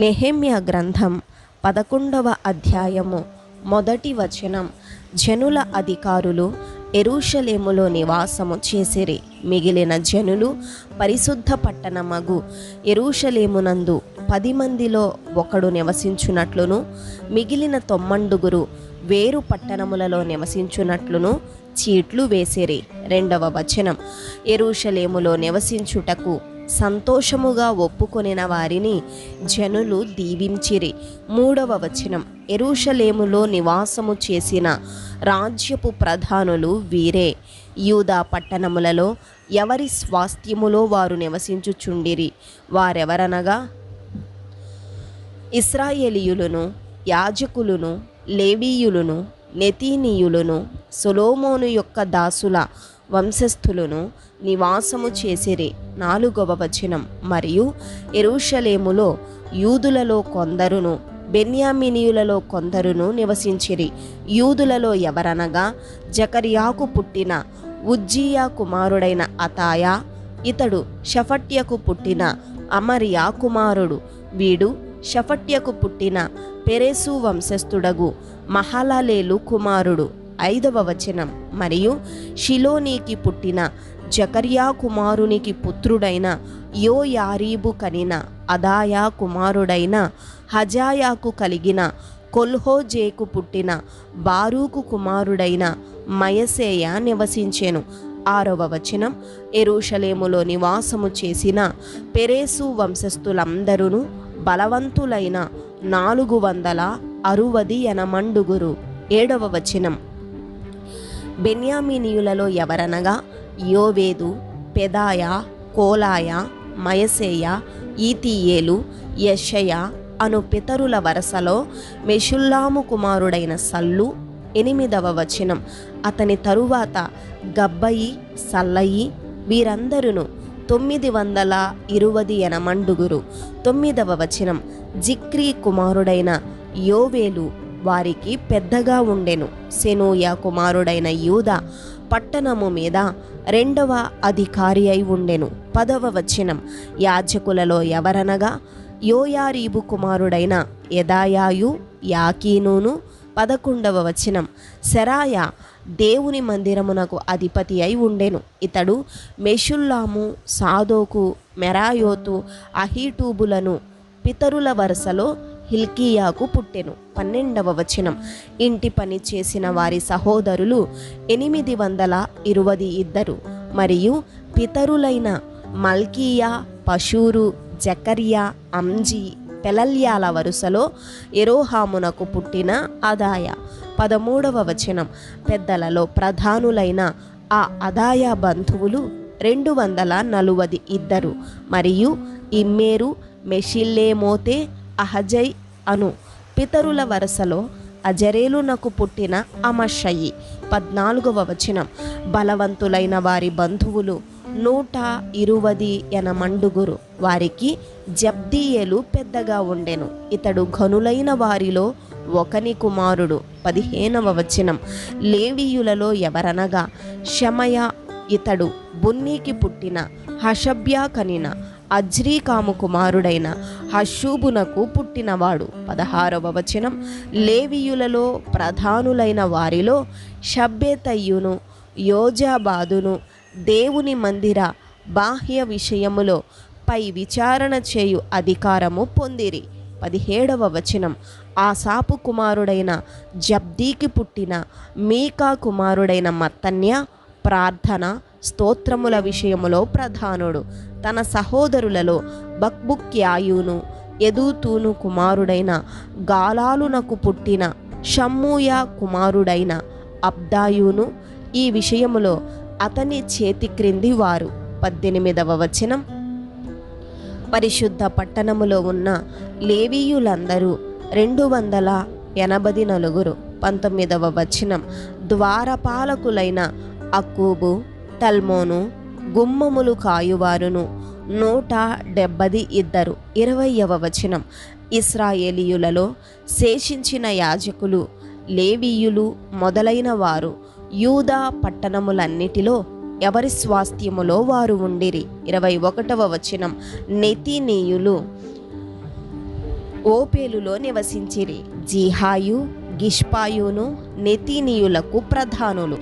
నెహెమ్య గ్రంథం పదకొండవ అధ్యాయము మొదటి వచనం. జనుల అధికారులు ఎరూషలేములో నివాసము చేసిరి. మిగిలిన జనులు పరిశుద్ధ పట్టణమగు ఎరూషలేమునందు పది మందిలో ఒకడు నివసించునట్లును మిగిలిన తొమ్మండుగురు వేరు పట్టణములలో నివసించునట్లును చీట్లు వేసిరి. రెండవ వచనం. ఎరూషలేములో నివసించుటకు సంతోషముగా ఒప్పుకొనిన వారిని జనులు దీవించిరి. మూడవ వచనం. ఎరుషలేములో నివాసము చేసిన రాజ్యపు ప్రధానులు వీరే. యూదా పట్టణములలో ఎవరి స్వాస్థ్యములో వారు నివసించుచుండిరి? వారెవరనగా? ఇస్రాయేలీయులను యాజకులను లేవీయులను నెతీనీయులను సొలోమోను యొక్క దాసుల వంశస్థులను నివాసము చేసిరి. నాలుగవ వచనం. మరియు ఎరుషలేములో యూదులలో కొందరును బెన్యామినీయులలో కొందరును నివసించిరి. యూదులలో ఎవరనగా జకర్యాకు పుట్టిన ఉజ్జియా కుమారుడైన అతాయా ఇతడు షఫట్యకు పుట్టిన అమరియా కుమారుడు. వీడు షఫట్యకు పుట్టిన పెరేసు వంశస్థుడగు మహాలలేలు కుమారుడు. ఐదవ వచనం. మరియు షిలోనీకి పుట్టిన జకర్యా కుమారునికి పుత్రుడైన యో యారీబు కనిన అదాయా కుమారుడైన హజాయాకు కలిగిన కొల్హోజేకు పుట్టిన బారూకు కుమారుడైన మయసేయ నివసించెను. ఆరవ వచనం ఎరుషలేములో నివాసము చేసిన పెరేసు వంశస్థులందరూ బలవంతులైన నాలుగు వందల అరువది ఎనమండుగురు ఏడవ వచనం బెన్యామీనీయులలో ఎవరనగా యోవేదు పెదాయ కోలాయ మయసేయ ఈతీయేలు యషయ అను పితరుల వరసలో మెషుల్లాము కుమారుడైన సల్లు ఎనిమిదవ వచనం. అతని తరువాత గబ్బయి సల్లయి వీరందరును తొమ్మిది వందల ఇరువది ఎనమండుగురు. తొమ్మిదవ వచనం. జిక్రీ కుమారుడైన యోవేలు వారికి పెద్దగా ఉండెను. సెనూయ కుమారుడైన యూద పట్టణము మీద రెండవ అధికారి అయి ఉండెను. పదవ వచనం. యాజకులలో ఎవరనగా యోయారీబు కుమారుడైన యదాయాయు యాకీనును. పదకొండవ వచనం. సెరాయ దేవుని మందిరమునకు అధిపతి అయి ఉండెను. ఇతడు మెషుల్లాము సాదోకు మెరాయోతు అహీటూబులను పితరుల వరుసలో హిల్కియాకు పుట్టెను. పన్నెండవ వచనం. ఇంటి పని చేసిన వారి సహోదరులు ఎనిమిది వందల ఇరవై ఇద్దరు. మరియు పితరులైన మల్కీయా పశూరు జకర్యా అంజీ పెలల్యాల వరుసలో ఎరోహామునకు పుట్టిన అదాయ. పదమూడవ వచనం. పెద్దలలో ప్రధానులైన ఆ అదాయ బంధువులు రెండు వందల నలువది ఇద్దరు. మరియు ఇమ్మేరు మెషిల్లేమోతే అహజై అను పితరుల వరుసలో అజరేలునకు పుట్టిన అమషయి. పద్నాలుగవ వచనం. బలవంతులైన వారి బంధువులు నూట ఇరువది ఎనమండుగురు వారికి జబ్దీయేలు పెద్దగా ఉండెను. ఇతడు ఘనులైన వారిలో ఒకని కుమారుడు. పదిహేనవ వచనం. లేవీయులలో ఎవరనగా శమయ ఇతడు బున్నీకి పుట్టిన హషభ్యా కనిన అజ్రీకాము కుమారుడైన హషూబునకు పుట్టినవాడు. పదహారవ వచనం. లేవీయులలో ప్రధానులైన వారిలో షబ్బేతయ్యును యోజాబాదును దేవుని మందిర బాహ్య విషయములో పై విచారణ చేయు అధికారము పొందిరి. పదిహేడవ వచనం. ఆ సాపు కుమారుడైన జబ్దీకి పుట్టిన మీకా కుమారుడైన మత్తన్య ప్రార్థన స్తోత్రముల విషయములో ప్రధానుడు. తన సహోదరులలో బక్బుక్యాయును ఎదుతూను కుమారుడైన గాలాలునకు పుట్టిన షమ్ముయ కుమారుడైన అబ్దాయును ఈ విషయములో అతని చేతి క్రింది వారు పద్దెనిమిదవ వచనం. పరిశుద్ధ పట్టణములో ఉన్న లేవీయులందరూ రెండు వందల ఎనభై నలుగురు. పంతొమ్మిదవ వచనం. ద్వారపాలకులైన అక్కూబు తల్మోను గుమ్మములు కాయువారును. నూట డెబ్బది ఇద్దరు. ఇరవయవ వచనం. ఇస్రాయేలీయులలో శేషించిన యాజకులు లేవీయులు మొదలైన వారు. యూదా పట్టణములన్నిటిలో ఎవరి స్వాస్థ్యములో వారు ఉండిరి? ఇరవై ఒకటవ వచనం. నెతినీయులు ఓపేలులో నివసించిరి. జీహాయు గిష్పాయును నెతీనీయులకు ప్రధానులు.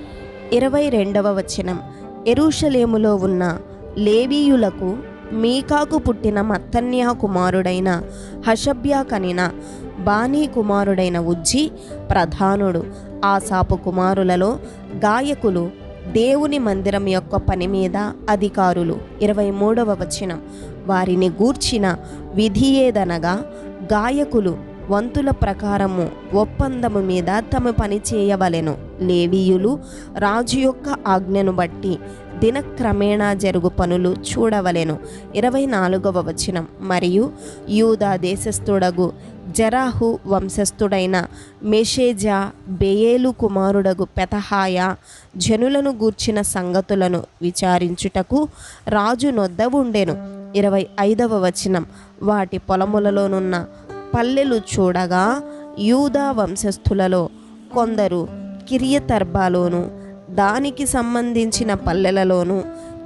ఇరవై రెండవ వచనం. ఎరుషలేములో ఉన్న లేవీయులకు మీకాకు పుట్టిన మత్తన్యా కుమారుడైన హషబ్యా కనిన బానీ కుమారుడైన ఉజ్జి ప్రధానుడు. ఆసాపు కుమారులలో గాయకులు దేవుని మందిరం యొక్క పని మీద అధికారులు. ఇరవై మూడవ వచనం. వారిని గూర్చిన విధి ఏదనగా గాయకులు వంతుల ప్రకారము ఒప్పందము మీద తమ పని చేయవలెను. లేవీయులు రాజు యొక్క ఆజ్ఞను బట్టి దినక్రమేణా జరుగు పనులు చూడవలెను. ఇరవై నాలుగవ వచనం. మరియు యూదా దేశస్థుడగు జరాహు వంశస్థుడైన మెషేజా బేయేలు కుమారుడగు పెతహాయ జనులను గూర్చిన సంగతులను విచారించుటకు రాజు నొద్ద ఉండెను ఇరవై ఐదవ వచనం. వాటి పొలములలోనున్న పల్లెలు చూడగా యూదా వంశస్థులలో కొందరు కిరియతర్బాలోను దానికి సంబంధించిన పల్లెలలోను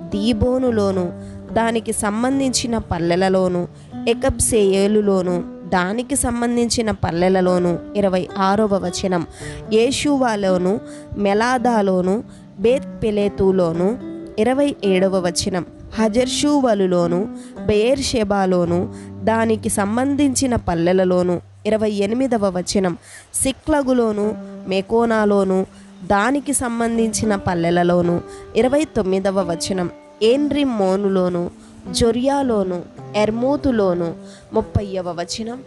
దీబోనులోను దానికి సంబంధించిన పల్లెలలోను ఎకబ్సేయేలులోను దానికి సంబంధించిన పల్లెలలోను ఇరవై ఆరవ వచనం. యేషువాలోను మెలాదాలోను బేత్ పెలేతులోను ఇరవై ఏడవ వచనం. హజర్షూవలులోను బెయేర్షెబాలోను దానికి సంబంధించిన పల్లెలలోను. ఇరవై ఎనిమిదవ వచనం. సిక్లగులోను మెకోనాలోను దానికి సంబంధించిన పల్లెలలోను. ఇరవై తొమ్మిదవ వచనం. ఏన్రిమ్మోనులోను జొర్యాలోను ఎర్మూతులోను. ముప్పైవ వచనం.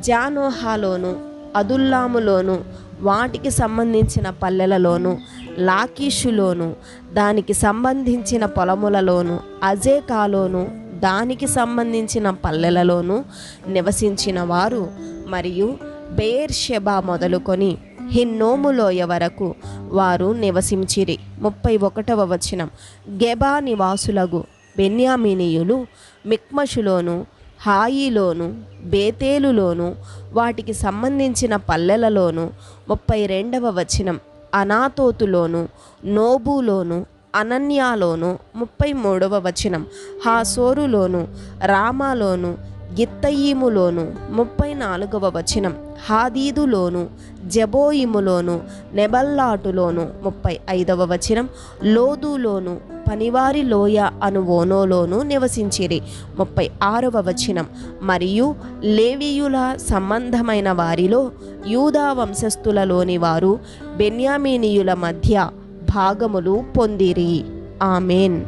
జానోహాలోను అదుల్లాములోను వాటికి సంబంధించిన పల్లెలలోను. లాకీషులోను దానికి సంబంధించిన పొలములలోను అజేకాలోను దానికి సంబంధించిన పల్లెలలోను నివసించిన వారు మరియు బేర్షెబా మొదలుకొని హిన్నోములోయ వరకు వారు నివసించిరి. ముప్పై ఒకటవ వచనం. గెబా నివాసులగు బెన్యామినీయులు మిక్మషులోను హాయిలోను బేతేలులోను వాటికి సంబంధించిన పల్లెలలోను ముప్పై రెండవ వచనం. అనాతోతులోను నోబులోను అనన్యాలోను ముప్పై మూడవ వచనం. హాసోరులోను రామాలోను గిత్తయీములోను ముప్పై నాలుగవ వచనం. హాదీదులోను జబోయిములోను నెబల్లాటులోను ముప్పై ఐదవ వచనం. లోదులోను పనివారి లోయ అను ఓనోలోను నివసించిరి. ముప్పై ఆరవ వచనం. మరియు లేవీయుల సంబంధమైన వారిలో యూదా వంశస్థులలోని వారు బెన్యామీనీయుల మధ్య భాగములు పొందిరి. ఆమెన్.